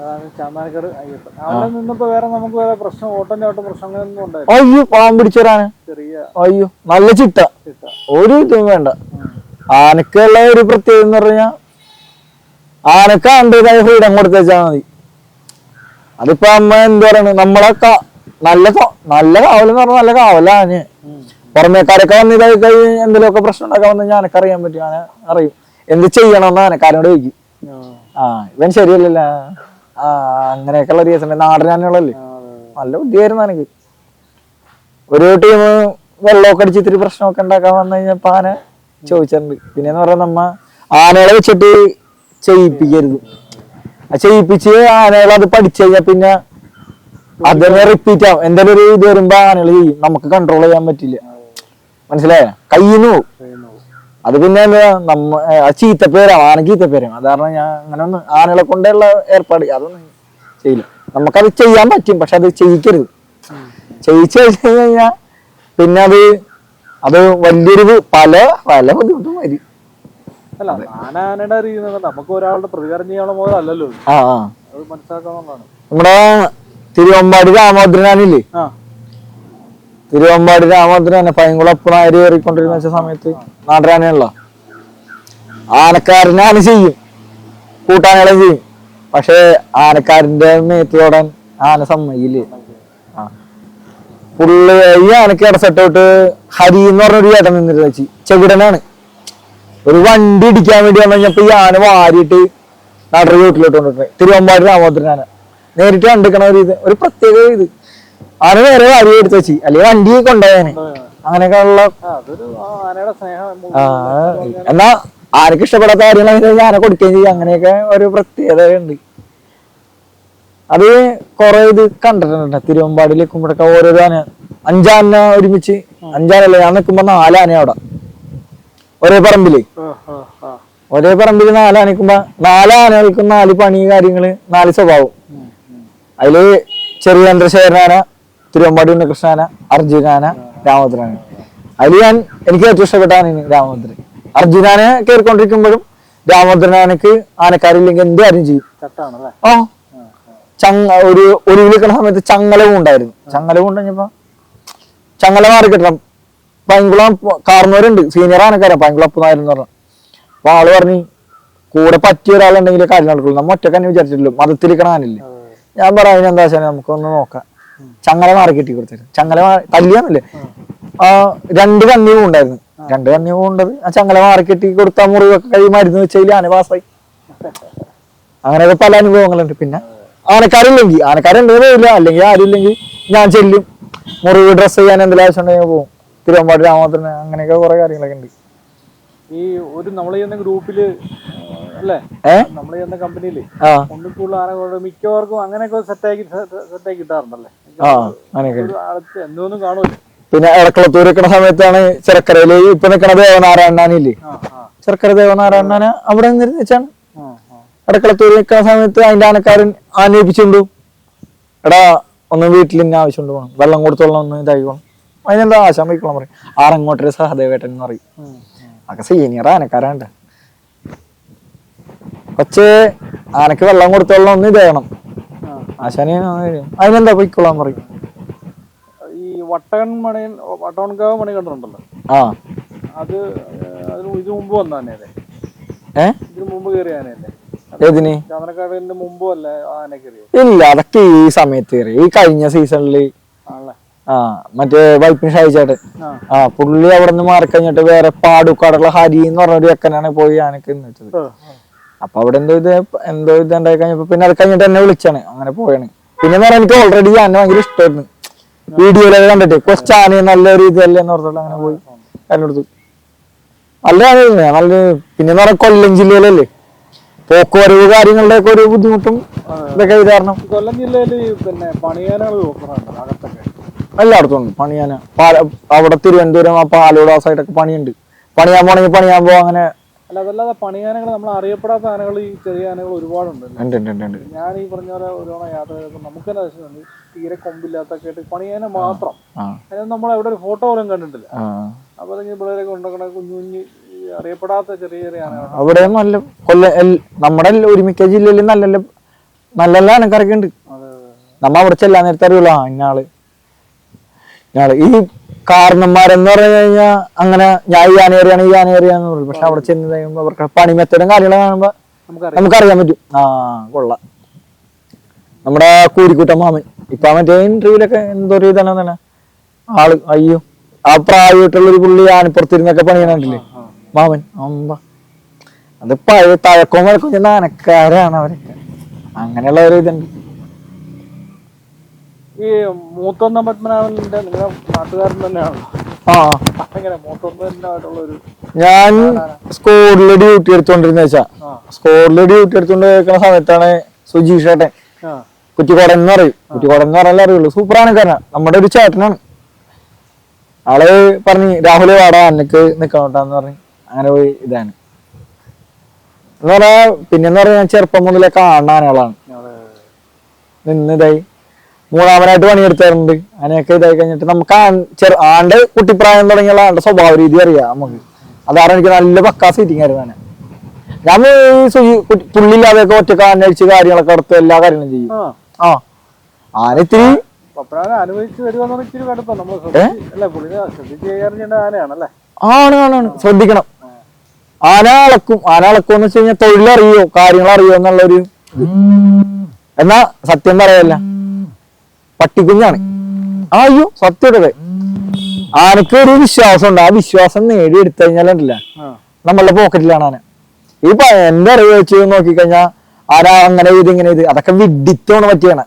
അതാണ് ചാന്നാനക്കാട് അയ്യപ്പൻ. അവിടെ നിന്നപ്പോ വേറെ നമുക്ക് വേറെ പ്രശ്നം ഓട്ടം ചാട്ടം പ്രശ്നം അങ്ങനെയൊന്നും ഉണ്ടായില്ല അയ്യോ പാവം പിടിച്ചവരാണ്. ചെറിയ അയ്യോ നല്ല ചിട്ട. ചിട്ട. ഒരു ഇതും വേണ്ട. ആനക്കുള്ള ഒരു പ്രത്യേകത എന്ന് പറഞ്ഞാ ആനക്ക ആണ്ടതായ ഫ്രീഡം കൊടുത്തേച്ചാ മതി. അതിപ്പോ അമ്മ എന്ത് പറയണ്? നമ്മളെ നല്ല നല്ല കാവലെന്ന് പറഞ്ഞാൽ നല്ല കാവലാണ്. പുറമേക്കാരൊക്കെ വന്ന് ഇതായി കഴിഞ്ഞ് എന്തെങ്കിലുമൊക്കെ പ്രശ്നം ഉണ്ടാക്കാൻ വന്നു കഴിഞ്ഞാൽ അറിയാൻ പറ്റും. ഞാൻ അറിയും. എന്ത് ചെയ്യണമെന്ന് ആനക്കാരനോട് ചോദിക്കും. ആ ഇവൻ ശരിയല്ലല്ലോ. അങ്ങനെയൊക്കെയുള്ള റീസൺ ആനകളല്ലേ നല്ല ബുദ്ധിയായിരുന്നു എനിക്ക്. ഒരു ടീം വെള്ളമൊക്കെ അടിച്ച് ഇത്തിരി പ്രശ്നമൊക്കെ ഉണ്ടാക്കാൻ വന്നു കഴിഞ്ഞപ്പോ ആന ചോദിച്ചിട്ടുണ്ട്. പിന്നെന്ന് പറഞ്ഞാൽ നമ്മ ആനകളെ വെച്ചിട്ട് ചെയ്യിപ്പിക്കരുത്. ആ ചെയ്യിപ്പിച്ച് ആനകൾ അത് പഠിച്ചു കഴിഞ്ഞാൽ പിന്നെ അതിനെ റിപ്പീറ്റ് ആവും. എന്തെങ്കിലും ഒരു ഇത് വരുമ്പോ ആനകൾ ചെയ്യും. നമുക്ക് കൺട്രോൾ ചെയ്യാൻ പറ്റില്ല. മനസ്സിലായ? കയ്യിൽ നിന്ന് പോകും അത് പിന്നെ എന്താ നമ്മ ആ ചീത്തപ്പേരാണ് ആന ചീത്തപ്പേരാണ്. അത് കാരണം ഞാൻ അങ്ങനെ ഒന്ന് ആനകളെ കൊണ്ടുള്ള ഏർപ്പാട് അതൊന്നും ചെയ്യില്ല. നമുക്കത് ചെയ്യാൻ പറ്റും പക്ഷെ അത് ചെയ്യിക്കരുത്. ചെയ്യിച്ചു കഴിഞ്ഞു കഴിഞ്ഞാൽ പിന്നെ അത് അത് വലിയൊരു പല പല ബുദ്ധിമുട്ടും വരും. അല്ല അറിയുന്നത് നമുക്ക് ഒരാളുടെ പ്രതികാരം ചെയ്യാനുള്ള ഇത്. ആ ആ. അത് മനസ്സിലാക്കാവുന്നതാണ് നമ്മുടെ തിരുവമ്പാടി രാമഭദ്രനാനില്ലേ തിരുവമ്പാടി തന്നെ പൈങ്കുളപ്പ് അരി കയറിക്കൊണ്ടിരുന്ന സമയത്ത് നാടരാനയുള്ള ആനക്കാരനെ ആന ചെയ്യും. കൂട്ടാനകളെ ചെയ്യും. പക്ഷേ ആനക്കാരന്റെ മേത്ത് തൊടാൻ ആന സമ്മതിയില്ലേ പുള്ളി ഈ ആനക്ക് ഇടസെട്ടോട്ട് ഹരി എന്ന് പറഞ്ഞൊരു ചേട്ടൻ നിന്നിരുന്ന വെച്ച് ചെകിടനാണ്. ഒരു വണ്ടി ഇടിക്കാൻ വേണ്ടി വന്നു കഴിഞ്ഞപ്പോ ഈ ആന വാരിയിട്ട് നടറി വീട്ടിലോട്ട് കൊണ്ടിട്ടുണ്ട് തിരുവമ്പാടി രാമോദരനാണ് നേരിട്ട് കണ്ടിക്കണ ഒരു ഇത്. ഒരു പ്രത്യേക ഇത്. ആന വേറെ വാരി എടുത്ത് വെച്ചി. അല്ലെങ്കിൽ വണ്ടി കൊണ്ടുപോയാനെ. അങ്ങനെയൊക്കെയുള്ള ഉള്ള എന്നാ ആരൊക്കെ ഇഷ്ടപ്പെടാത്ത കാര്യങ്ങളാണെങ്കിൽ ആന കൊടുക്കുകയും ചെയ്യും. അങ്ങനെയൊക്കെ ഒരു പ്രത്യേകത ഉണ്ട് അത് കൊറേ ഇത് കണ്ടിട്ടുണ്ട്. തിരുവമ്പാടി നിൽക്കുമ്പോഴൊക്കെ ഓരോരോ ആന അഞ്ചാന ഒരുമിച്ച് അഞ്ചാനല്ല? ഞാൻ നിൽക്കുമ്പോ നാലാന അവിടെ. ഒരേ പറമ്പിൽ. ഒരേ പറമ്പിൽ നാലാന നിൽക്കുമ്പോ നാലാനകൾക്കും നാല് പണി കാര്യങ്ങൾ നാല് സ്വഭാവം. അതിൽ ചെറിയ ചന്ദ്രശേഖരനാന തിരുവമ്പാടി ഉണ്ണികൃഷ്ണാന അർജുനാന രാമഭദ്രാന അതിൽ ഞാൻ എനിക്ക് ഏറ്റവും ഇഷ്ടപ്പെട്ടാണ് രാമഭദ്രൻ അർജുനാനെ കയറിക്കൊണ്ടിരിക്കുമ്പോഴും രാമഭദ്രനാനക്ക് ആനക്കാരില്ലെങ്കിൽ എന്ത് കാര്യം ചെയ്യും? ഓ. ചങ്ങ ഒരു ഒരു വിളിക്കണ സമയത്ത് ചങ്ങലവും ഉണ്ടായിരുന്നു. ചങ്ങലവും ഉണ്ടെങ്കിപ്പോ ചങ്ങല മാറി കിട്ടണം. പൈങ്കുളം കാർന്നവരുണ്ട് സീനിയർ ആനക്കാരൻ പൈങ്കുളം അപ്പുനായിരുന്നു പറഞ്ഞു. അപ്പൊ ആൾ പറഞ്ഞു കൂടെ പറ്റിയ ഒരാളുണ്ടെങ്കിൽ കാര്യം നടക്കുള്ളൂ. നമ്മ ഒറ്റക്കന്നെ വിചാരിച്ചിട്ടുള്ളൂ മതത്തിരിക്കണ ആനല്ലേ. ഞാൻ പറയാം അതിനെന്താ വെച്ചാൽ നമുക്കൊന്ന് നോക്കാം. ചങ്ങല മാറി കെട്ടി കൊടുത്തത് ചങ്ങല മാറി തല്ലിയാന്നല്ലേ? ആ രണ്ട് കണ്ണി ഉണ്ടായിരുന്നു. രണ്ട് കണ്ണി ഉണ്ടത് ആ ചങ്ങല മാറി കെട്ടി കൊടുത്ത മുറിവൊക്കെ കൈ മരുന്ന് വെച്ചതിൽ ആന പാസ്സായി. അങ്ങനെയൊക്കെ പല അനുഭവങ്ങളുണ്ട്. പിന്നെ ആനക്കാരില്ലെങ്കിൽ ആനക്കാരുണ്ടെങ്കിൽ പോയില്ല അല്ലെങ്കിൽ ആരും ഇല്ലെങ്കിൽ ഞാൻ ചെല്ലും. മുറിവ് ഡ്രസ്സ് ചെയ്യാൻ എന്തെങ്കിലും ആവശ്യം ഉണ്ടെങ്കിൽ പോകും തിരുവമ്പാടി രാമത്തിന് അങ്ങനെയൊക്കെ കുറെ കാര്യങ്ങളൊക്കെ ഉണ്ട്. ഈ ഒരു നമ്മൾ ചെയ്യുന്ന ഗ്രൂപ്പിൽ മിക്കവർക്കും അങ്ങനെയൊക്കെ സെറ്റാക്കി സെറ്റാക്കി കിട്ടാറുണ്ടല്ലേ? പിന്നെ ഇടക്കുളത്തൂർ നിൽക്കുന്ന സമയത്താണ് ചെറുക്കരയിൽ ഇപ്പൊ നിൽക്കണ ആ ചെറുക്കര ദേവനാരായണനെ അവിടെ വെച്ചാണ്. ഇടക്കളത്തൂർ നിൽക്കുന്ന സമയത്ത് അതിന്റെ ആനക്കാരൻ ആനയിപ്പിച്ചുണ്ടു എടാ ഒന്ന് വീട്ടിൽ ഇന്ന ആവശ്യമുണ്ട് പോകണം വെള്ളം കൊടുത്തോളണം ഒന്ന് ഇതായിക്കോണം അതിനെന്താ ആശാൻ വയ്ക്കണം പറയും. ആറങ്ങോട്ടൊരു സഹദേവേട്ടൻ എന്ന് പറയും. അതൊക്കെ സീനിയർ ആനക്കാരാണ്ട് കൊച്ച് ആനക്ക് വെള്ളം കൊടുത്തോളം ഒന്ന് ഇതേണം. ആശാനെ അതിനെന്താ പോയിക്കോളാൻ പറയും. ഈ വട്ടകൻ മണി വട്ടവൺകാവ് മണി കണ്ടിട്ടുണ്ടല്ലോ? ആ. അത് അതിന് ഇതിനു മുമ്പ് വന്ന ആനയല്ലേ? ഏ? ഇതിനു മുമ്പ് കയറിയ ആനയല്ലേ? ഏതിന്? ചന്ദ്രക്കാടിന്റെ മുമ്പും അല്ല ആന കയറിയത് ഇല്ല അതൊക്കെ ഈ സമയത്ത് കയറി ഈ കഴിഞ്ഞ സീസണിൽ ആണല്ലേ? ആ മറ്റേ വൈപ്പിന് ഷായിച്ചാട്ട് ആ. പുള്ളി അവിടെ നിന്ന് മാറിക്കഴിഞ്ഞിട്ട് വേറെ പാടുക്കാടുള്ള ഹരി എന്ന് പറഞ്ഞ ഒരു ചെക്കനാണ് പോയി ആനക്ക് നിന്നിട്ടത്. അപ്പൊ അവിടെ എന്തോ ഇത് എന്തോ ഇത് ഉണ്ടായി കഴിഞ്ഞപ്പോ പിന്നെ അത് കഴിഞ്ഞിട്ട് എന്നെ വിളിച്ചാണ്. അങ്ങനെ പോയാണ്. പിന്നെ എന്ന് പറഞ്ഞാൽ എനിക്ക് ഓൾറെഡി ആന ഭയങ്കര ഇഷ്ടമായിരുന്നു വീഡിയോയിലൊക്കെ കണ്ടിട്ട് നല്ല ഒരു ഇതല്ലേ എന്ന് പറഞ്ഞിട്ട് അങ്ങനെ പോയി. അതിനടുത്ത് നല്ല. നല്ല പിന്നെ എന്ന് പറഞ്ഞാൽ കൊല്ലം ജില്ലയിലല്ലേ? പോക്കുവരവ് കാര്യങ്ങളുടെ ഒക്കെ ഒരു ബുദ്ധിമുട്ടും ഇതൊക്കെ ഇത് കാരണം. കൊല്ലം ജില്ലയിൽ പിന്നെ പണിയാനകൾ എല്ലായിടത്തും ഉണ്ട്. പണിയാന. അവിടെ തിരുവനന്തപുരം ആ പാലോട് ആ സൈഡൊക്കെ പണിയുണ്ട്. പണിയാൻ പോണെങ്കിൽ പണിയാൻ പോവാ അങ്ങനെ അല്ല അതല്ലാതെ പണിയാനകൾ നമ്മൾ അറിയപ്പെടാത്ത ആനകൾ ഈ ചെറിയ ആനകൾ ഒരുപാടുണ്ട്. ഞാൻ ഈ പറഞ്ഞ പോലെ ഒരു തവണ യാത്ര ചെയ്തപ്പോൾ നമുക്ക് തന്നെ ആവശ്യമുണ്ട് തീരെ കൊമ്പില്ലാത്തൊക്കെ ആയിട്ട് പണിയാന മാത്രം. അതിന് നമ്മൾ എവിടെ ഒരു ഫോട്ടോ പോലും കണ്ടിട്ടില്ല. അപ്പൊ അല്ലെങ്കിൽ പിള്ളേരെ ഉണ്ടാക്കണ കുഞ്ഞു കുഞ്ഞു അറിയപ്പെടാത്ത ചെറിയ ചെറിയ ആനകൾ അവിടെ നല്ല കൊല്ല നമ്മുടെ ഒരുമിക്ക ജില്ലയിൽ നല്ല നല്ല ആനക്കാരൊക്കെ ഉണ്ട്. നമ്മ അവിടെ ചെല്ലാൻ നേരത്തെ അറിയുള്ളൂ ഇന്ന ഇന്നാൾ ഇയാൾ ഈ കാരണന്മാരെന്ന് പറഞ്ഞു കഴിഞ്ഞാൽ അങ്ങനെ ഞാൻ ഈ ആനേറിയാണ് ഈ ആനേറിയാന്ന് പറഞ്ഞു പറയും. പക്ഷെ അവിടെ ചെന്ന് കഴിയുമ്പോ അവർക്ക് പണി മെത്തഡും കാര്യങ്ങളും കാണുമ്പോ നമുക്കറിയാം. നമുക്കറിയാൻ പറ്റും. ആ കൊള്ളാം. നമ്മുടെ കൂരിക്കുട്ട മാമൻ. ഇപ്പൊ മറ്റേ ഇന്റർവ്യൂലൊക്കെ എന്തൊരു ഇതാണ് തന്നെ ആൾ അയ്യോ. ആ പ്രായമായിട്ടുള്ള ഒരു പുള്ളി ആനപ്പുറത്തിരുന്നൊക്കെ പണിയണില്ലേ ആ. മാമൻ അമ്പ. അത് പഴയ തഴക്കവും വഴക്കം ചെന്ന ആനക്കാരാണ് അവരൊക്കെ. അങ്ങനെയുള്ള ഒരു ഇതുണ്ട്. ഈ മൂത്തൊന്ന പത്മനാഭന്റെ നിങ്ങളുടെ നാട്ടുകാരൻ തന്നെയാണല്ലോ ആ. മൂത്തൊന്നായിട്ടുള്ള ഒരു ഞാൻ സ്കൂളിൽ ഡ്യൂട്ടി എടുത്തോണ്ടിരുന്ന വെച്ചാ. ആ. ഡ്യൂട്ടി എടുത്തോണ്ട് നിൽക്കുന്ന സമയത്താണ് സുജീഷ് ഏട്ടൻ ആ. കുറ്റിക്കോടൻ എന്ന് പറയും. കുറ്റിക്കോടൻ എന്ന് പറയാൻ അറിയുള്ളൂ. സൂപ്പർ കാരണം. നമ്മുടെ ഒരു ചേട്ടനാണ്. ആൾ പറഞ്ഞു രാഹുൽ വാടാ അന്നക്ക് നിക്കണോട്ടാന്ന് പറഞ്ഞു. അങ്ങനെ പോയി ഇതാണ്. എന്ന് പറയാ പിന്നെന്ന് പറഞ്ഞാൽ ചെറുപ്പം മുതലേ കാണാൻ ആളാണ്. അതെ. നിന്ന് ഇതായി. മൂന്നാമനായിട്ട് പണിയെടുത്താറുണ്ട്. അങ്ങനെയൊക്കെ ഇതായി കഴിഞ്ഞിട്ട് നമുക്ക് ചെറു ആണ്ട് കുട്ടിപ്രായം തുടങ്ങിയുള്ള ആളുടെ സ്വഭാവ രീതി അറിയാം നമുക്ക്. അതാണ് എനിക്ക് നല്ല പക്കാ സീറ്റിംഗ് ആയിരുന്നു ഞാൻ ഈ സുജി- കുട്ടി- പുള്ളിയില്ലാതെയൊക്കെ ഒറ്റയ്ക്ക് അന്വേഷിച്ച് കാര്യങ്ങളൊക്കെ നടത്തും എല്ലാ കാര്യങ്ങളും ചെയ്യും. ആ. ആന ഇത്തിരി ആണ് ആണ് ശ്രദ്ധിക്കണം. ആന അളക്കും ആന അളക്കും എന്ന് വെച്ച് കഴിഞ്ഞാൽ തൊഴിലറിയോ കാര്യങ്ങൾ അറിയോ എന്നുള്ളൊരു ഒരു എന്നാ സത്യം പറയല്ല. പട്ടിക്കുഞ്ഞാണ്. അയ്യോ സത്യം അതെ ആനക്ക് ഒരു വിശ്വാസം ഉണ്ട് ആ വിശ്വാസം നേടിയെടുത്തു കഴിഞ്ഞാലുണ്ടല്ല നമ്മളുടെ പോക്കറ്റിലാണ് ആന. ഈ പ- എന്റെ അറിവ് വെച്ച് നോക്കിക്കഴിഞ്ഞാൽ ആരാ അങ്ങനെ ഇത് ഇങ്ങനെ ഇത്? അതൊക്കെ വിഡിത്തോണ് പറ്റിയാണ്.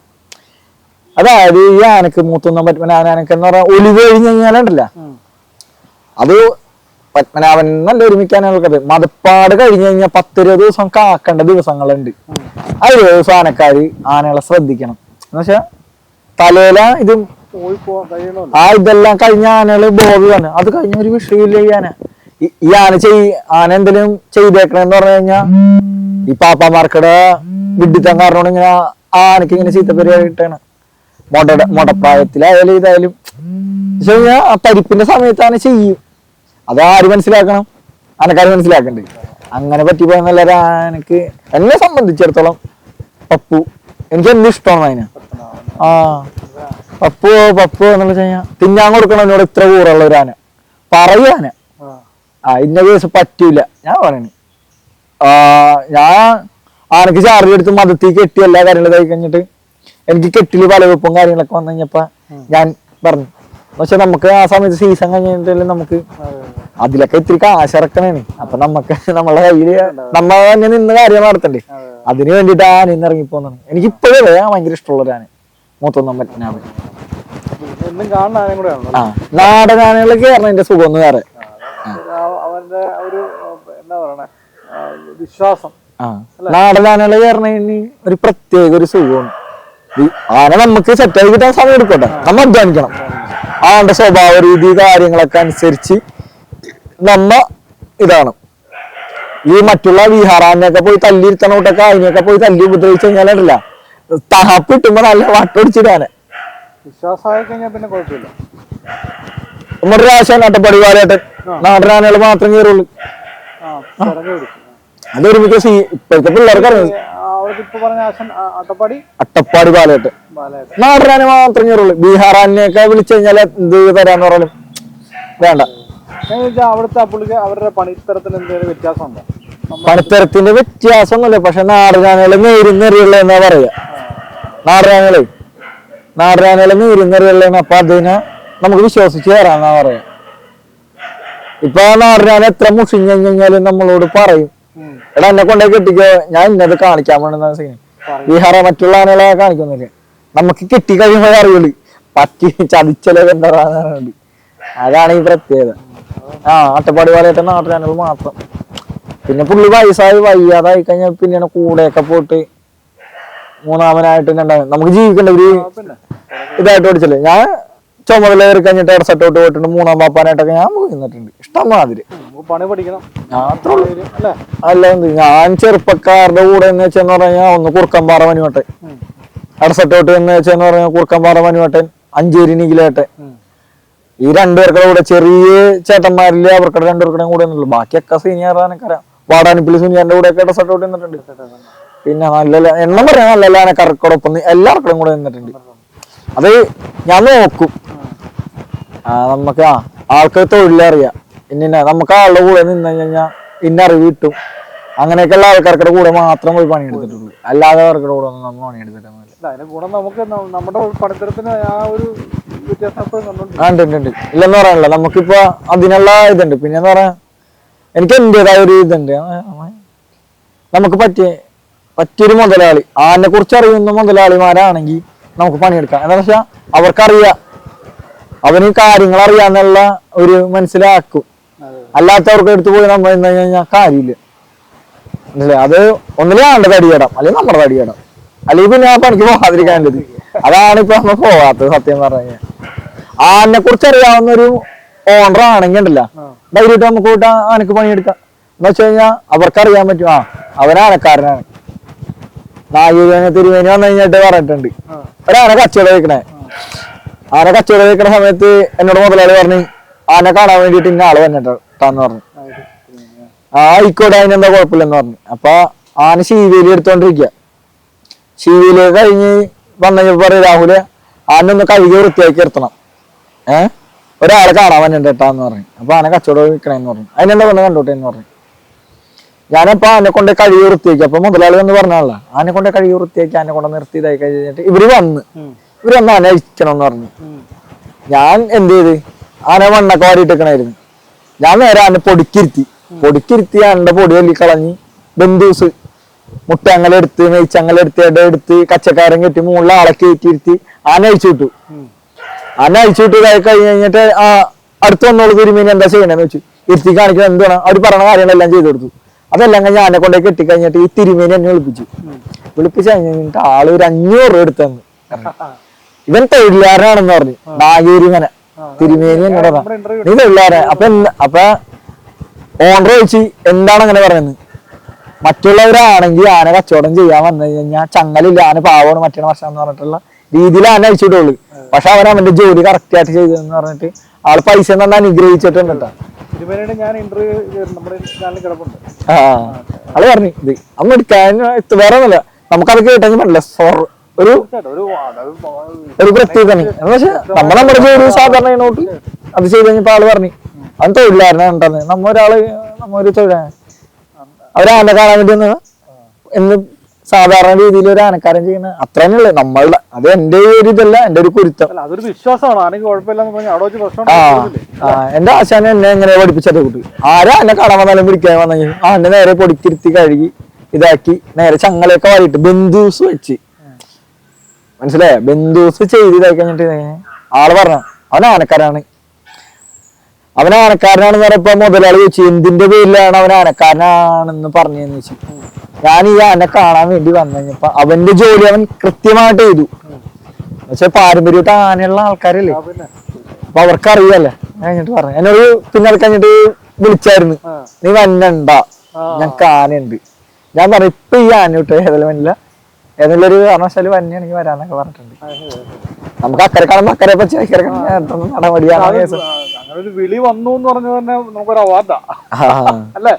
അതായത് ഈ ആനക്ക് മൂത്തൊന്നും പത്മനാഭൻ ആനക്ക് എന്ന് പറഞ്ഞാൽ ഒലിവ് കഴിഞ്ഞ് കഴിഞ്ഞാലുണ്ടല്ല? അത് പത്മനാഭൻ നല്ല ഒരുമിക്കാൻ ആൾക്കത് മതപ്പാട് കഴിഞ്ഞു കഴിഞ്ഞാൽ പത്തിരുപത് ദിവസം കാക്കേണ്ട ദിവസങ്ങളുണ്ട്. ആ ഇരുപത് ദിവസം ആനക്കാര് ആനകളെ ശ്രദ്ധിക്കണം. എന്നുവെച്ചാ തലേല ഇത് ആ ഇതെല്ലാം കഴിഞ്ഞ ആനകൾ ബോധമാണ് അത് കഴിഞ്ഞ ഒരു വിഷയമില്ല ഈ ആന. ഈ- ആന ചെയ് ആന എന്തെങ്കിലും ചെയ്തേക്കണെന്ന് പറഞ്ഞു കഴിഞ്ഞാ ഈ പാപ്പാമാർക്കടെ വിഡിത്തം കാരണം ഇങ്ങനെ ആനക്ക് ഇങ്ങനെ ചീത്തപ്പരിയായിട്ടാണ് മൊട മൊടപ്രായത്തിലായാലും ഇതായാലും. പക്ഷെ ആ പരിപ്പിന്റെ സമയത്ത് ആന ചെയ്യും. അത് ആര് മനസ്സിലാക്കണം? ആനക്കാര് മനസ്സിലാക്കണ്ടേ. അങ്ങനെ പറ്റിപ്പോയെന്നല്ല ആനക്ക് എന്നെ സംബന്ധിച്ചിടത്തോളം പപ്പു. എനിക്ക് എന്ത് ഇഷ്ടമാണ് അതിനെ? ആ പപ്പു പപ്പു എന്നുള്ള കഴിഞ്ഞാൽ തിന്നാൻ കൊടുക്കണം എന്നോട് ഇത്ര കൂറുള്ള ഒരു ആന. പറയാന ആ. ഇന്ന കേസ് പറ്റൂല. ഞാൻ പറയണ. ആ ഞാൻ ആനക്ക് ചാർജ് എടുത്ത് മതത്തിൽ കെട്ടി എല്ലാ കാര്യങ്ങളും ഇതായി കഴിഞ്ഞിട്ട് എനിക്ക് കെട്ടിൽ പലവെപ്പും കാര്യങ്ങളൊക്കെ വന്നു കഴിഞ്ഞപ്പോ ഞാൻ പറഞ്ഞു. പക്ഷെ നമുക്ക് ആ സമയത്ത് സീസൺ കഴിഞ്ഞിട്ടല്ലേ നമുക്ക് അതെ അതിലൊക്കെ ഇത്തിരി കാശിറക്കണേണ് അപ്പൊ നമുക്ക് നമ്മളെ കയ്യിൽ നമ്മൾ തന്നെ നിന്ന് കാര്യം നടത്തണ്ടേ? അതിനു അതിന് വേണ്ടിട്ട് ആന ഇന്ന് ഇറങ്ങിപ്പോന്നാണ് എനിക്ക് ഇപ്പോഴേ ഭയങ്കര ഇഷ്ടമുള്ള ഒരു ആന മൂത്തൊന്നും ആണല്ലോ. ആ നാടൻ ആനകൾ കയറണതിന്റെ സുഖം ഒന്ന് വേറെ. അവന്റെ ഒരു എന്താ പറയണേ വിശ്വാസം. ആ നാടൻ ആനകൾ ഒരു പ്രത്യേക ഒരു സുഖമാണ് ആന നമുക്ക് സെറ്റായി കിട്ടാൻ സമയം എടുക്കട്ടെ. നമ്മൾ അധ്വാനിക്കണം. ആളുടെ സ്വഭാവ രീതി കാര്യങ്ങളൊക്കെ അനുസരിച്ച് നമ്മ ഇതാണ്. ഈ മറ്റുള്ള വിഹാറാനൊക്കെ പോയി തല്ലിയിരുത്തണോട്ടൊക്കെ അതിനെയൊക്കെ പോയി തല്ലി ഉപദ്രവിച്ചു കഴിഞ്ഞാലല്ല തഹപ്പ് കിട്ടുമ്പോ നല്ല വട്ടൊടിച്ചിടാന് വിശ്വാസമായി കഴിഞ്ഞാൽ പിന്നെ കുഴപ്പമില്ല. നമ്മുടെ മാത്രം കയറുള്ളൂ. ആ ഇറങ്ങി പിടിക്കും അത് ഒരുമിച്ച് സീ ഇപ്പോഴത്തെ പിള്ളേർക്ക് അറിയാം. പറഞ്ഞ ആശൻ ആ, അട്ടപ്പാടി? ബാലയായിട്ട് നാടനാനെ മാത്രം കയറുള്ളൂ. ബീഹാറാനെയൊക്കെ വിളിച്ചു കഴിഞ്ഞാൽ എന്ത് തരാന്ന് പറഞ്ഞു വേണ്ട. അവിടുത്തെ ആ അവരുടെ പണിത്തരത്തിന് എന്തെങ്കിലും വ്യത്യാസം ഉണ്ടോ പണിത്തരത്തിന്റെ വ്യത്യാസമൊന്നുമില്ല. പക്ഷെ നാടനാനകൾ നേരിന്നെറിയുള്ള എന്നാ പറയാ. നാടനാനകളെ നാടനാനകൾ നേരുന്നറിയുള്ള അപ്പൊ അതിനെ നമുക്ക് വിശ്വസിച്ച് കയറാന്നാ പറയാ. ഇപ്പൊ ആ നാടനാന എത്ര മുഷിഞ്ഞു കഴിഞ്ഞാലും നമ്മളോട് പറയും. എടാ എന്നെ കൊണ്ടേ കെട്ടിക്കോ. ഞാൻ ഇന്നത് കാണിക്കാൻ സീൻ പറയും. ബീഹാറ മറ്റുള്ള ആനകളെ കാണിക്കുന്നില്ല. നമുക്ക് കെട്ടി കഴിയുമ്പോഴേ അറിയുള്ളൂ പറ്റി ചതിച്ചലേ എന്താറുണ്ട് അതാണ് ഈ പ്രത്യേകത. ആ അട്ടപ്പാടി പോലെയായിട്ട് നാട്ടിലാനകൾ മാത്രം. പിന്നെ പുള്ളി വയസ്സായി വയ്യാതായി കഴിഞ്ഞാൽ പിന്നെയാണ് കൂടെയൊക്കെ പോയിട്ട് മൂന്നാമനായിട്ട് രണ്ടാമൻ നമുക്ക് ജീവിക്കേണ്ട ഒരു ഇതായിട്ട് ഓടിച്ചല്ലേ ഞാൻ ചുമതല കയറി കഴിഞ്ഞിട്ട് ഇടസെട്ടോട്ട് പോയിട്ടുണ്ട്. മൂന്നാം പാപ്പാനായിട്ടൊക്കെ ഞാൻ പോയി നിന്നിട്ടുണ്ട്. ഇഷ്ടം മാതിരി പണി പഠിക്കണം. അല്ലേ? എന്ത്? ഞാൻ ചെറുപ്പക്കാരുടെ കൂടെ എന്ന് വെച്ചെന്ന് പറഞ്ഞാൽ ഒന്ന് കുറുക്കമ്പാറ മനുവട്ടൻ ഉം. ഇടസെട്ടോട്ട് എന്ന് വെച്ചെന്ന് പറഞ്ഞാൽ കുറുക്കമ്പാറ മനുവട്ടൻ അഞ്ചേരി നിഖിലേട്ടൻ. ഈ രണ്ടുപേർക്കുടെ കൂടെ ചെറിയ ചേട്ടന്മാരിൽ അവർക്കടെ രണ്ടുപേർക്കടെ കൂടെ ഒന്നുള്ളൂ ബാക്കിയൊക്കെ സീനിയർ ആണെങ്കിൽ വാടാനിപ്പിള്ളി സുനിയറിന്റെ കൂടെ ഒക്കെ ഇടസെട്ടോട്ട് നിന്നിട്ടുണ്ട്. പിന്നെ നല്ല എണ്ണം പറയാൻ നല്ല ആനക്കാർക്കോടൊപ്പം എല്ലാവർക്കും കൂടെ നിന്നിട്ടുണ്ട്. അത് ഞാൻ നോക്കും. ആ നമുക്ക് ആ ആൾക്ക് തൊഴിലറിയാം ഇന്ന നമുക്ക് ആളുടെ കൂടെ നിന്ന് കഴിഞ്ഞാൽ ഇന്ന അറിവ് കിട്ടും. അങ്ങനെയൊക്കെയുള്ള ആൾക്കാർക്കുടെ കൂടെ മാത്രം പോയി പണിയെടുത്തിട്ടുള്ളൂ. അല്ലാതെ അവർക്കുടെ കൂടെ ഒന്നും നമ്മൾ പണിയെടുത്തിട്ടൊന്നുമില്ല അതിന്റെ കൂടെ നമുക്ക് നമ്മുടെ പണിത്തരത്തിന് ആ ഒരു ഉണ്ട് ഉണ്ട് ഉണ്ട്. ഇല്ലെന്ന് പറയാനില്ല. നമുക്കിപ്പോ അതിനുള്ള ഇതുണ്ട്. പിന്നെ എന്താ പറയാ എനിക്ക് എന്റേതായ ഒരു ഇതുണ്ട്. നമുക്ക് പറ്റിയ പറ്റിയൊരു മുതലാളി ആനെ കുറിച്ച് അറിയുന്ന മുതലാളിമാരാണെങ്കിൽ നമുക്ക് പണിയെടുക്കാം. എന്താ വെച്ചാൽ അവർക്കറിയാം. അവന് കാര്യങ്ങൾ അറിയാന്നുള്ള ഒരു മനസ്സിലാക്കും. അല്ലാത്തവർക്ക് എടുത്തു പോയി നമ്മൾ എന്താ കഴിഞ്ഞാൽ കാര്യമില്ല. മനസ്സിലായി അത് ഒന്നിലും ആണ്ട് തടിയിടാം അല്ലെങ്കിൽ നമ്മുടെ തടിയിടാം. അല്ലെങ്കിൽ പിന്നെ ആ പണിക്ക് പോകാതിരിക്കാനുള്ളത്. അതാണ് ഇപ്പൊ നമ്മൾ പോവാത്തത് സത്യം പറഞ്ഞു കഴിഞ്ഞാൽ. ആനെ കുറിച്ച് അറിയാവുന്ന ഒരു ഓണർ ആണെങ്കിൽ ഉണ്ടല്ല. ധൈര്യമായിട്ട് നമുക്ക് കൂട്ടാ ആനക്ക് പണിയെടുക്കാം. എന്ന് വെച്ച് കഴിഞ്ഞാൽ അവർക്ക് അറിയാൻ പറ്റും. ആ അവൻ ആനക്കാരനാണ്. നാഗീരേനെ തിരുവേനി വന്നു കഴിഞ്ഞിട്ട് പറഞ്ഞിട്ടുണ്ട്. ഒരാനെ കച്ചവടം വെക്കണേ. ആന കച്ചവടം വെക്കണ സമയത്ത് എന്നോട് മുതലാളി പറഞ്ഞു ആനെ കാണാൻ വേണ്ടിയിട്ട് ഇന്ന ആൾ വന്നിട്ടാന്ന് പറഞ്ഞു. ആ, ആയിക്കോട്ടെ അതിനെന്താ കുഴപ്പമില്ലെന്ന് പറഞ്ഞു. അപ്പൊ ആന ശീവേലി എടുത്തോണ്ടിരിക്കുക ശീവേലി കഴിഞ്ഞ് വന്നു പറയും രാഹുൽ ആനൊന്ന് കഴുകി വൃത്തിയാക്കി നിർത്തണം. ഏഹ് ഒരാളെ കാണാൻ വന്നിട്ടാന്ന് പറഞ്ഞു. അപ്പൊ ആനെ കച്ചവടം വിൽക്കണേന്ന് പറഞ്ഞു. അതിനെന്താ വന്ന് കണ്ടോട്ടെ എന്ന് പറഞ്ഞു. ഞാനപ്പോ ആനെ കൊണ്ട് കഴുകി വൃത്തിയാക്കി. അപ്പൊ മുതലാളി എന്ന് പറഞ്ഞാണല്ലോ ആനെ കൊണ്ട് കഴുകി വൃത്തിയാക്കി ആനെ കൊണ്ട് നിർത്തി ഇതായി കഴിഞ്ഞിട്ട് ഇവർ വന്ന്. ഇവർ വന്ന് ആന അയക്കണം എന്ന് പറഞ്ഞു ഞാൻ എന്ത് ചെയ്ത്? ആന മണ്ണൊക്കെ വാരിയിട്ടേക്കണായിരുന്നു ഞാൻ നേരെ ആന പൊടിക്കിരുത്തി. പൊടിക്കിരുത്തി ആനന്റെ പൊടി തല്ലി കളഞ്ഞ് ബന്ധൂസ് മുട്ടങ്ങലെടുത്ത് നെയ്ച്ചങ്ങലെടുത്ത് ഇട എടുത്ത് കച്ചക്കാരൻ കെട്ടി മുകളിൽ ആളെ കയറ്റിയിരുത്തി ആന അഴിച്ചു വിട്ടു. ആന അഴിച്ചു വിട്ടതായി കഴിഞ്ഞ് കഴിഞ്ഞിട്ട് ആ അടുത്ത് വന്നോളൂ തിരുമീൻ എന്താ ചെയ്യണമെന്ന് വെച്ചു ഇരുത്തി കാണിക്കണം എന്താണ് അവർ പറഞ്ഞ കാര്യങ്ങളെല്ലാം ചെയ്തു കൊടുത്തു. അതെല്ലാം കഴിഞ്ഞ് ആനെ കൊണ്ടേ കെട്ടി കഴിഞ്ഞിട്ട് ഈ തിരുമേനി എന്നെ വിളിപ്പിച്ചു വിളിപ്പിച്ച് കഴിഞ്ഞിട്ട് ആൾ ഒരു അഞ്ഞൂറ് രൂപ എടുത്തെന്ന് ഇവൻ തൊഴിലാരനാണെന്ന് പറഞ്ഞു നാഗേരിമന തിരുമേനി എന്നോട് പറഞ്ഞു. നീ തൊഴിലാരൻ അപ്പൊ അപ്പൊ ഓണർ ചോദിച്ചു എന്താണ് അങ്ങനെ പറയുന്നത് മറ്റുള്ളവരാണെങ്കിൽ ആന കച്ചവടം ചെയ്യാൻ വന്നു കഴിഞ്ഞാൽ ചങ്ങലില്ല ആന പാവമാണ് മറ്റേ വർഷം എന്ന് പറഞ്ഞിട്ടുള്ള രീതിയിൽ ആന അയച്ചിട്ടുള്ളൂ പക്ഷെ അവൻ അവന്റെ ജോലി കറക്റ്റ് ആയിട്ട് ചെയ്തെന്ന് പറഞ്ഞിട്ട് ആൾ പൈസ തന്നെ അനുഗ്രഹിച്ചിട്ടുണ്ട് കേട്ടോ തിരുമേനിയുടെ ഞാൻ ഇന്റർവ്യൂ നമ്മുടെ ചാനലിൽ കിടപ്പുണ്ട്. ആ ആൾ പറഞ്ഞു ഇത് എടുക്കാൻ ഇത് വേറെ ഒന്നുമില്ല. നമുക്കത് കേട്ടെങ്കിൽ പറ്റില്ല. സോർ ഒരു ഒരു പ്രത്യേക ഒരു നമ്മൾ നമ്മുടെ ഒരു സാധാരണ ചെയ്യണോട്ട് അത് ചെയ്ത് കഴിഞ്ഞപ്പോ ആൾ പറഞ്ഞു അവൻ തൊഴിലായിരുന്നു കണ്ടത്? നമ്മ ഒരാൾ നമ്മ ഒരു തൊഴിലാണ് അവരാന കാണാൻ വേണ്ടി വന്നതാ. എന്ന് സാധാരണ രീതിയിൽ ഒരു ആനക്കാരൻ ചെയ്യുന്ന അത്രേ ഉള്ളു. നമ്മളുടെ അത് എന്റെ ഒരു ഇതല്ല എന്റെ ഒരു കുരുത്തം. അതൊരു വിശ്വാസമാണ്. എന്റെ ആശാന എന്നെ എങ്ങനെ പഠിപ്പിച്ചത് കൂട്ടി? ആരാ എന്നെ കാണാൻ വന്നാലും പിടിക്കാൻ വന്നെങ്കിൽ? ആ എന്നെ നേരെ പൊടിക്കിരുത്തി കഴുകി ഇതാക്കി നേരെ ചങ്ങലൊക്കെ വാരിട്ട് ബന്ധൂസ് വെച്ച്. മനസ്സിലായ? ബന്ധൂസ് ചെയ്ത് ഇതായി കഴിഞ്ഞിട്ട്. ആൾ പറഞ്ഞ അവൻ ആനക്കാരാണ് അവൻ ആനക്കാരനാണെന്ന് പറഞ്ഞപ്പോ മുതലാളി ചോദിച്ചു എന്തിന്റെ പേരിലാണ് അവൻ ആനക്കാരനാണെന്ന് പറഞ്ഞു വെച്ചു ഞാൻ ഈ ആനെ കാണാൻ വേണ്ടി വന്നു. കഴിഞ്ഞപ്പോ അവന്റെ ജോലി അവൻ കൃത്യമായിട്ട് ചെയ്തു. പക്ഷെ പാരമ്പര്യമായിട്ട് ആനയുള്ള ആൾക്കാരല്ലേ? അപ്പൊ അവർക്ക് അറിയാലേ കഴിഞ്ഞിട്ട് പറഞ്ഞു. എന്നോട് പിന്നെ അത് കഴിഞ്ഞിട്ട് വിളിച്ചായിരുന്നു നീ വന്നണ്ട. ഞങ്ങക്ക് ആനയുണ്ട്. ഞാൻ പറഞ്ഞു ഇപ്പൊ ഈ ആന വിട്ടു ഏതെങ്കിലും വന്നില്ല. ഏതെങ്കിലും ഒരു കാരണവശാൽ വന്നെയാണെങ്കിൽ വരാന്നൊക്കെ പറഞ്ഞിട്ടുണ്ട്. നമുക്ക് അക്കരെ കാണുമ്പോ അക്കരെ പച്ച അക്കരെ കാണാൻ നടപടിയാണ് അങ്ങനെ ഒരു വിളി വന്നു എന്ന് പറഞ്ഞു തന്നെ നമുക്കൊരു അവാർഡാ അല്ലേ?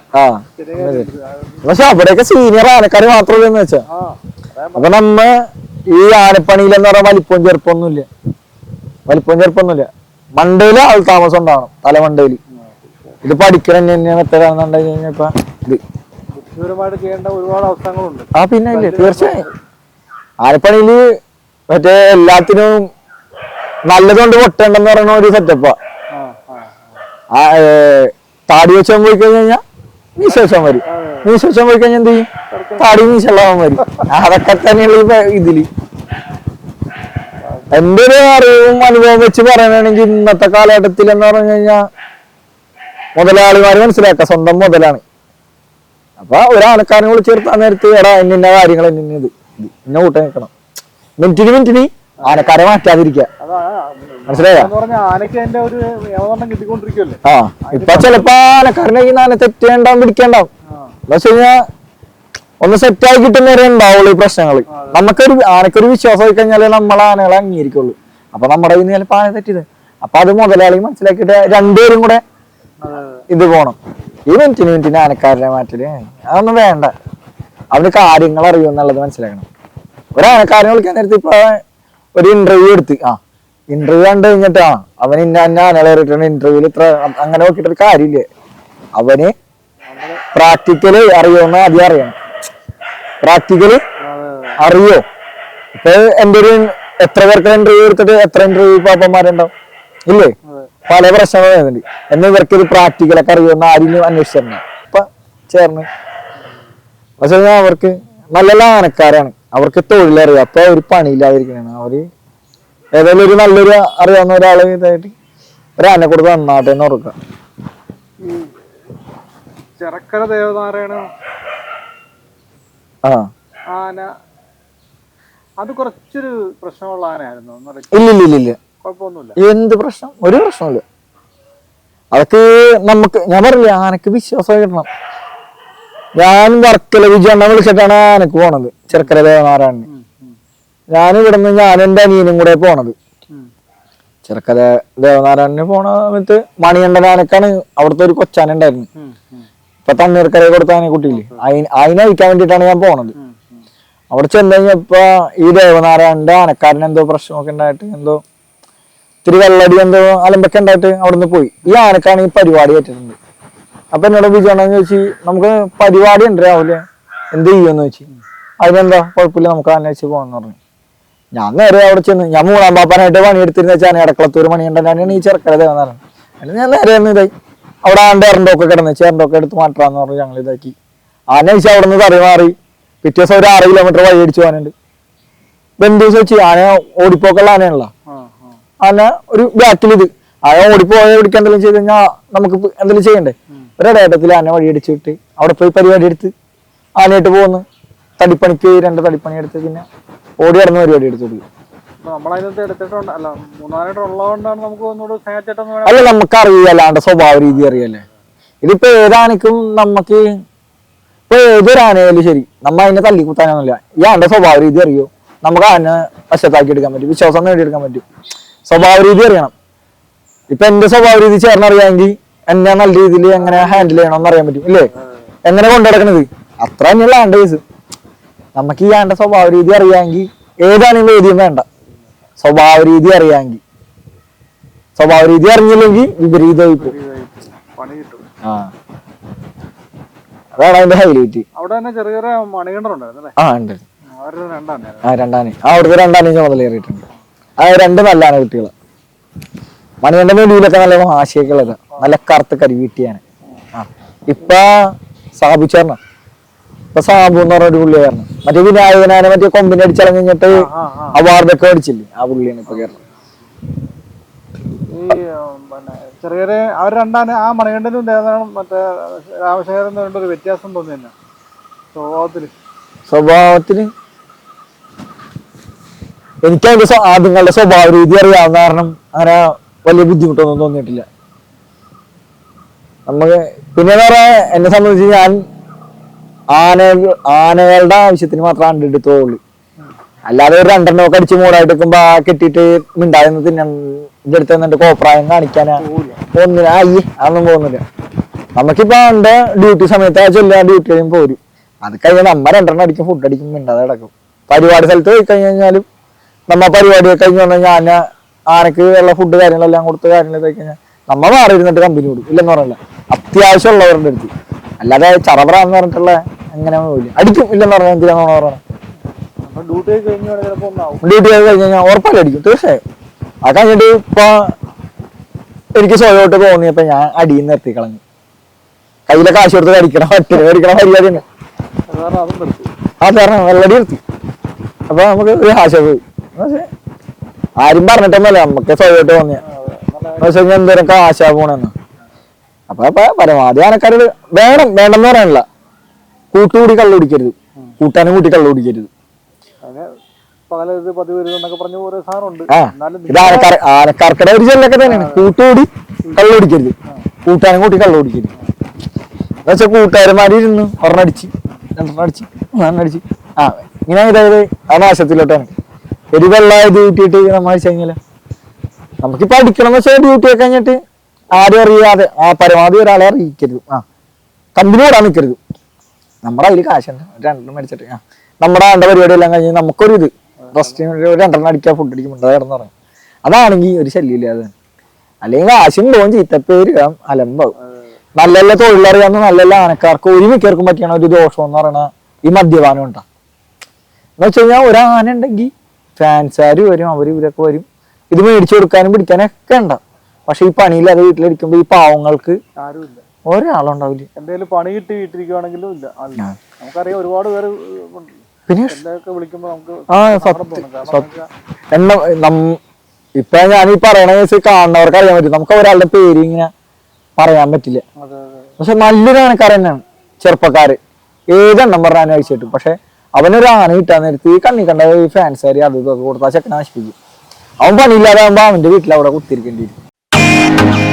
പക്ഷെ അവിടെയൊക്കെ സീനിയർ ആനക്കാര് മാത്രമല്ല എന്ന് വെച്ചാ. അപ്പൊ നമ്മ ഈ ആനപ്പണിയിലെന്ന് പറഞ്ഞാൽ വലിപ്പം ചെറുപ്പമൊന്നുമില്ല വലിപ്പം ചെറുപ്പമൊന്നുമില്ല മണ്ടയിൽ ആൾ താമസം ഉണ്ടാവണം തല മണ്ടയിൽ ഇത് പഠിക്കണം തന്നെ മെത്തടാണെന്നുണ്ടെങ്കിൽ ഇപ്പൊ ഇത്. ബുദ്ധിപരമായിട്ട് ചെയ്യേണ്ട ഒരുപാട് അവസരങ്ങളുണ്ട്. ആ പിന്നെ ഇല്ലേ തീർച്ചയായും. ആനപ്പണിയിൽ മറ്റേ എല്ലാത്തിനും നല്ലതുകൊണ്ട് പൊട്ടേണ്ടെന്ന് പറയുന്ന ഒരു സെറ്റപ്പാ താടി വെച്ചാൽ പോയി കഴിഞ്ഞാൽ മീശ വെച്ചാൽ വരും. മീശ വെച്ചാൽ പോയി കഴിഞ്ഞാൽ എന്ത് ചെയ്യും? താടി മീശുള്ളവൻ വരും. അതൊക്കെ തന്നെയുള്ള ഇതിൽ. എന്റെ ഒരു അറിവും അനുഭവം വെച്ച് പറയാനാണെങ്കിൽ ഇന്നത്തെ കാലഘട്ടത്തിൽ എന്ന് പറഞ്ഞു കഴിഞ്ഞാൽ മുതലാളിമാര് മനസ്സിലാക്കുക സ്വന്തം മുതലാണ്. അപ്പൊ ഒരാൾക്കാരനെ വിളിച്ച് ചേർത്താൻ നേരത്ത് എടാ എന്നെ കാര്യങ്ങൾ എന്നെ ഇത് ഇത് ഇന്ന കൂട്ടം നിൽക്കണം. മിനിറ്റിന് മിനിറ്റിന് ആനക്കാരെ മാറ്റാതിരിക്കുക. മനസ്സിലായോ? എന്ന് പറഞ്ഞാൽ ഒരു യവതണ്ണം കിട്ടിക്കൊണ്ടിരിക്കുമല്ലേ ആ ഇപ്പൊ ചിലപ്പോ ആനക്കാരനെ ഈ നാനെ തെറ്റേണ്ടാവും പിടിക്കണ്ടാവും. എന്താ വെച്ച് കഴിഞ്ഞാ ഒന്ന് സെറ്റ് ആയി കിട്ടുന്നവരെ ഉണ്ടാവുള്ളൂ ഈ പ്രശ്നങ്ങൾ നമുക്കൊരു ആനക്കൊരു വിശ്വാസം ആയി കഴിഞ്ഞാലേ നമ്മളെ ആനകളെ അംഗീകരിക്കുള്ളൂ. അപ്പൊ നമ്മുടെ കയ്യിൽ നിന്ന് ചിലപ്പോ ആന തെറ്റിയത് അപ്പൊ അത് മുതലാളി മനസ്സിലാക്കിയിട്ട് രണ്ടുപേരും കൂടെ ഇത് പോണം. ഈ മിനിറ്റിന് മിനിറ്റിന് ആനക്കാരനെ മാറ്റൽ അതൊന്നും വേണ്ട. അവന് കാര്യങ്ങൾ അറിയുമെന്നുള്ളത് മനസ്സിലാക്കണം. ഒരു ആനക്കാരനെ വിളിക്കാൻ നേരത്തെ ഇപ്പൊ ഒരു ഇന്റർവ്യൂ എടുത്ത് ആ ഇന്റർവ്യൂ കണ്ടു കഴിഞ്ഞിട്ടാ. അവൻ ഇന്ന അന്ന ആനകളെ റിട്ടേൺ ഇന്റർവ്യൂവിൽ ഇത്ര അങ്ങനെ നോക്കിയിട്ടൊരു കാര്യമില്ലേ. അവന് പ്രാക്ടിക്കൽ അറിയുമെന്ന് ആദ്യം അറിയണം. പ്രാക്ടിക്കൽ അറിയോ? ഇപ്പൊ എന്റെ ഒരു എത്ര പേർക്ക് ഇന്റർവ്യൂ എടുത്തിട്ട് എത്ര ഇന്റർവ്യൂ പാപ്പന്മാരുണ്ടാവും? ഇല്ലേ? പല പ്രശ്നങ്ങൾ വരുന്നുണ്ട് എന്നെ ഇവർക്ക് ഒരു പ്രാക്ടിക്കലൊക്കെ അറിയുമെന്ന് ആരും അന്വേഷിച്ചിരുന്നു. ഇപ്പൊ ചേർന്ന്. പക്ഷെ അവർക്ക് നല്ല ലാനക്കാരാണ്. അവർക്ക് തൊഴിലറിയാം. അപ്പൊ ഒരു പണിയില്ലാതിരിക്കണ. അവർ ഏതായാലും ഒരു നല്ലൊരു അറിയാവുന്ന ഒരാൾ ഇതായിട്ട് ഒരു ആനെ കൊടുത്ത് ഈ ചെറക്കര ദേവനാരായണ ആ. ആന. അത് കുറച്ചൊരു പ്രശ്നമുള്ള ആനയായിരുന്നു. ഇല്ല ഇല്ല ഇല്ല കുഴപ്പമൊന്നുമില്ല. എന്ത് പ്രശ്നം? ഒരു പ്രശ്നമില്ല അതൊക്കെ നമുക്ക് ഞാൻ പറയില്ല ആനക്ക് വിശ്വാസം കിട്ടണം. ഞാൻ വർക്കല വിജയണ്ണ വിളിച്ചിട്ടാണ് ആനക്ക് പോണത് ചെറുക്കര ദേവനാരായണന്. ഞാൻ ഇവിടുന്ന് ഞാൻ എന്റെ അനിയനും കൂടെ പോണത്. ചെറുക്കര ദേവനാരായണന് പോണ സമയത്ത് മണികണ്ഠൻ ആനക്കാണ് അവിടുത്തെ ഒരു കൊച്ചാനുണ്ടായിരുന്നു ഇപ്പൊ തണ്ണീർക്കരയെ കൊടുത്ത ആന കുട്ടിയില്ലേ? അതിന് അതിനയക്കാൻ വേണ്ടിയിട്ടാണ് ഞാൻ പോണത്. അവിടെ ചെന്ന് കഴിഞ്ഞപ്പോ ഈ ദേവനാരായണന്റെ ആനക്കാരന് എന്തോ പ്രശ്നമൊക്കെ ഉണ്ടായിട്ട് എന്തോ ഇത്തിരി വെള്ളടി എന്തോ അലമ്പൊക്കെ ഉണ്ടായിട്ട് അവിടുന്ന് പോയി. ഈ ആനക്കാണ് ഈ പരിപാടി ഏറ്റിട്ടുണ്ട് അപ്പൊ എന്നോട് വിജയണെന്ന് ചോദിച്ചു നമുക്ക് പരിപാടി ഉണ്ട് രാവിലെ. എന്ത് ചെയ്യുമെന്ന് ചോദിച്ചു. അതിനെന്താ? കുഴപ്പമില്ല നമുക്ക് ആന വെച്ച് പോകാന്ന് പറഞ്ഞു. ഞാൻ നേരെ അവിടെ ചെന്ന് ഞാൻ മൂന്നാം പാപ്പാനായിട്ട് പണിയെടുത്തിരുന്ന വെച്ചാൽ ഇടക്കളത്തൂർ മണിയുണ്ടെന്നാണ് ഈ ചെറുക്കര ദേവനാരായണൻ അല്ലെങ്കിൽ ഞാൻ നേരെ ഒന്ന് ഇതായി. അവിടെ ആണ്ട് എറണ്ടൊക്കെ കിടന്ന് ചേരണ്ടൊക്കെ എടുത്ത് മാറ്റാന്ന് പറഞ്ഞു ഞങ്ങൾ ഇതാക്കി. ആന വെച്ചാൽ അവിടെ നിന്ന് തറി മാറി. പിറ്റേ ദിവസം ഒരു ആറ് കിലോമീറ്റർ വഴി അടിച്ചു പോകാനുണ്ട്. ബന്ധു വെച്ച് ആന ഓടിപ്പോക്കുള്ള ആനയാണല്ലോ. ആന ഒരു ബാക്കിൽ ഇത്. ആന ഓടിപ്പോയ പിടിക്കാൻ എന്തെങ്കിലും ചെയ്ത് കഴിഞ്ഞാൽ നമുക്ക് എന്തെങ്കിലും ചെയ്യണ്ടേ? ഒരിടത്തിൽ ആന വഴി അടിച്ചു വിട്ട് അവിടെ പോയി പരിപാടി എടുത്ത് ആനയായിട്ട് പോകുന്നു തടിപ്പണിക്ക് രണ്ട് തടിപ്പണി എടുത്ത് പിന്നെ ഓടി നടന്ന പരിപാടി എടുത്തു കൊടുക്കും. അല്ല നമുക്ക് അറിയാലാണ്ട് സ്വഭാവ രീതി അറിയാലേ ഇതിപ്പോ ഏതാനക്കും നമുക്ക് ഇപ്പൊ ഏതൊരാനയാലും ശരി നമ്മ അതിനെ തല്ലിക്കുത്താനൊന്നുമില്ല. ഈ ആന്റെ സ്വഭാവ രീതി അറിയോ? നമുക്ക് ആന വശത്താക്കി എടുക്കാൻ പറ്റും വിശ്വാസം നേടിയെടുക്കാൻ പറ്റും. സ്വഭാവ രീതി അറിയണം. ഇപ്പൊ എന്റെ സ്വഭാവ രീതി ചേർന്നറിയാമെങ്കിൽ എന്നെ നല്ല രീതിയിൽ എങ്ങനെ ഹാൻഡിൽ ചെയ്യണം എന്ന് അറിയാൻ പറ്റും ഇല്ലേ? എങ്ങനെ കൊണ്ടുനടക്കണത്? അത്ര തന്നെയുള്ള ആന്റെ കേസ് നമുക്ക് ഈ ആന്റെ സ്വഭാവ രീതി അറിയാമെങ്കിൽ ഏതാണെങ്കിലും ഏതിയും വേണ്ട. സ്വഭാവ രീതി അറിയാമെങ്കിൽ. സ്വഭാവ രീതി അറിഞ്ഞില്ലെങ്കിൽ വിപരീതമായി പോകും ആ. അതാണ് അതിന്റെ ഹൈലൈറ്റ് അവിടെ തന്നെ ചെറിയ ചെറിയ മണികണ്ഠനുണ്ടായിരുന്നു അല്ലേ? ആ ഉണ്ട്. അവരുടെ രണ്ടാണ് ആ രണ്ടാനെ. ആ അവിടുത്തെ രണ്ടാനെ ചുമതലയേറിയിട്ടുണ്ട് ആ രണ്ട് നല്ലതാണ് കുട്ടികൾ. മണികണ്ഠന്റെ വീടിലൊക്കെ നല്ല ആശയൊക്കെ ഉള്ളത്. നല്ല കറുത്ത കരിവീട്ടിയാണ്. ആ. ഇപ്പൊ സ്ഥാപിച്ചു ചേർന്ന ഇപ്പൊ സാബു എന്ന് പറഞ്ഞ ഒരു പുള്ളിയായിരുന്നു മറ്റേ വിനായകനാനെ മറ്റേ കൊമ്പിനെ അടിച്ചിറങ്ങിട്ട് അവാർഡൊക്കെ അടിച്ചില്ലേ? ആ പുള്ളിയാണ് ഇപ്പൊ കേരളം. ഈ പിന്നെ ചെറിയ ചെറിയ അവർ രണ്ടാണ് ആ മണികണ്ഠനും ദേവനാണ് മറ്റേ രാമശേഖരൻ ഒരു വ്യത്യാസം തോന്നി തന്നെ. സ്വഭാവത്തിൽ. സ്വഭാവത്തിന് എനിക്ക് അതിന്റെ ആദ്യങ്ങളുടെ സ്വഭാവ രീതി അറിയാവുന്ന കാരണം അങ്ങനെ വലിയ ബുദ്ധിമുട്ടൊന്നും തോന്നിയിട്ടില്ല. നമുക്ക് പിന്നെ പറയാ എന്നെ സംബന്ധിച്ച് ഞാൻ ആന ആനകളുടെ ആവശ്യത്തിന് മാത്രം അണ്ട എടുത്തോളൂ അല്ലാതെ ഒരു രണ്ടെണ്ണം ഒക്കെ അടിച്ച് മൂടായിട്ട് നിൽക്കുമ്പോ ആ കെട്ടിട്ട് മിണ്ടായിരുന്നു തിന്നാൻ കോപ്രായം കാണിക്കാനാ. ഒന്നിനും അയ്യേ അതൊന്നും പോകുന്നില്ല. നമുക്കിപ്പോ എന്റെ ഡ്യൂട്ടി സമയത്ത് ആ ചൊല്ലാ ഡ്യൂട്ടി കഴിയുമ്പോൾ പോരും. അത് കഴിഞ്ഞാൽ നമ്മ രണ്ടെണ്ണം അടിക്കും ഫുഡ് അടിക്കും മിണ്ടാതെ കിടക്കും. പരിപാടി സ്ഥലത്ത് പോയി കഴിഞ്ഞു കഴിഞ്ഞാലും നമ്മ പരിപാടി കഴിഞ്ഞു വന്നു കഴിഞ്ഞാൽ ആന ആനക്ക് ഉള്ള ഫുഡ് കാര്യങ്ങളെല്ലാം കൊടുത്ത് കാര്യങ്ങളൊക്കെ കഴിഞ്ഞാൽ നമ്മ മാറി ഇരുന്നിട്ട് കമ്പനി കൊടുക്കും ഇല്ലെന്ന് പറയണ്ട. അത്യാവശ്യം ഉള്ളവരുടെ അടുത്ത്. അല്ലാതെ ചറപറ എന്ന് പറഞ്ഞിട്ടുള്ള അങ്ങനെ പോയില്ല അടിക്കും ഇല്ലെന്ന് പറഞ്ഞാൽ എന്തിനാണ് പറയണം ഡ്യൂട്ടി കഴിഞ്ഞ് കഴിഞ്ഞ് കഴിഞ്ഞാൽ ഉറപ്പല്ല അടിക്കും തീർച്ചയായും. അത് കഴിഞ്ഞിട്ട് ഇപ്പൊ എനിക്ക് സ്വയമായിട്ട് തോന്നിയപ്പോ ഞാൻ അടിയിൽ നിർത്തി കളഞ്ഞു. കയ്യിലെ കാശ് കൊടുത്ത് അടിക്കണം പറ്റില്ല മേടിക്കണ മര്യാദ ആ കാരണം വെള്ളടി നിർത്തി. അപ്പൊ നമുക്ക് ഒരു ആശ പോയി. ആരും പറഞ്ഞിട്ടൊന്നുമല്ല നമുക്ക് സ്വയമായിട്ട് തോന്നിയ. പക്ഷെ ഞാൻ എന്തോരം കാശാ പോണെന്ന്. അപ്പൊ അപ്പൊ പരമാവധി ആനക്കാരോട് വേണം വേണ്ടെന്ന് പറയാനില്ല. കൂട്ടുകൂടി കള്ളു കുടിക്കരുത്. കൂട്ടാനും കൂട്ടി കള്ളു കുടിക്കരുത്. അതിന് പകലത് പതിവ് വരുന്നത് എന്നൊക്കെ പറഞ്ഞ ഓരോ സാധനമുണ്ട്. ആ എന്നാലും ഇത് ആനക്കാർ ആനക്കാർക്കടെ ഒരു ചെല്ലൊക്കെ തന്നെയാണ്. കൂട്ടുകൂടി കള്ളു കുടിക്കരുത്. കൂട്ടാനും കൂട്ടി കള്ളു കുടിക്കരുത്. എന്നുവെച്ചാൽ കൂട്ടുകാരന്മാരി ഇരുന്ന് ഒരെണ്ണടിച്ച് രണ്ടെണ്ണം അടിച്ച് മൂന്നെണ്ണം അടിച്ച് ആ ഇങ്ങനെ ഇതായത് ആ നാശത്തിലോട്ടാണ്. ഒരു വെള്ളമായ ഡ്യൂട്ടി ഇട്ട് നമ്മൾ അടിച്ചു കഴിഞ്ഞാൽ നമുക്കിപ്പോ അടിക്കണം എന്ന് വെച്ചാൽ ഡ്യൂട്ടി ഒക്കെ കഴിഞ്ഞിട്ട് ആരും അറിയാതെ ആ പരമാവധി ഒരാളെ അറിയിക്കരുത്. ആ. കമ്പനി കൂടാൻ നിൽക്കരുത് നമ്മുടെ അതിൽ കാശുണ്ട്. രണ്ടെണ്ണം മേടിച്ചിട്ട്. ആ. നമ്മുടെ ആണ്ട പരിപാടി എല്ലാം കഴിഞ്ഞ് നമുക്കൊരു ഇത്. റെസ്റ്റ് ഒരു രണ്ടെണ്ണം അടിക്കാൻ ഫുഡ് അടിക്കുമ്പോൾ കിടന്ന് പറയും അതാണെങ്കിൽ ഒരു ശല്യമില്ല അത്. അല്ലെങ്കിൽ കാശും തോന്നും ചീത്തപ്പേര് അലമ്പാവും. നല്ല നല്ല തൊഴിലറിയാവുന്ന നല്ല നല്ല ആനക്കാർക്ക് ഒരു മിക്കവർക്കും പറ്റിയണ ഒരു ദോഷം എന്ന് പറയണ ഈ മദ്യപാനം ഉണ്ടാ. എന്ന് വെച്ച് കഴിഞ്ഞാൽ ഒരു ഉണ്ടെങ്കിൽ ഫാൻസാർ വരും അവർ ഇവരൊക്കെ വരും. ഇത് മേടിച്ചു കൊടുക്കാനും പിടിക്കാനൊക്കെ ഉണ്ടാവും പക്ഷെ ഈ പണിയില്ലാതെ വീട്ടിലിരിക്കുമ്പോൾ ഈ പാവങ്ങൾക്ക് ആരുമില്ല. ഒരാളുണ്ടാവില്ല. എന്തെങ്കിലും പണി കിട്ടി വീട്ടിലിരിക്കുവാണെങ്കിലും ഇല്ല. നമുക്കറിയാം ഒരുപാട് പേര്. പിന്നെ ആ സത്യം. ഇപ്പൊ ഞാൻ ഈ പറയണ കാണുന്നവർക്ക് അറിയാൻ പറ്റും. നമുക്ക് ഒരാളുടെ പേര് ഇങ്ങനെ പറയാൻ പറ്റില്ല. പക്ഷെ നല്ലൊരു ആനക്കാരൻ തന്നെയാണ് ചെറുപ്പക്കാര്. ഏതെണ്ണം പറഞ്ഞാൽ കിട്ടും. പക്ഷെ അവനൊരു ആന കിട്ടാൻ നേരത്ത് ഈ കണ്ണി കണ്ട ഈ ഫാൻസുകാർ അത് ഇതൊക്കെ കൊടുത്താൽ ചെക്കനെ നശിപ്പിക്കും. അവൻ പണിയില്ലാതെ ആകുമ്പോ അവന്റെ വീട്ടിൽ അവിടെ കുത്തിരിക്കേണ്ടി വരും. Thank you.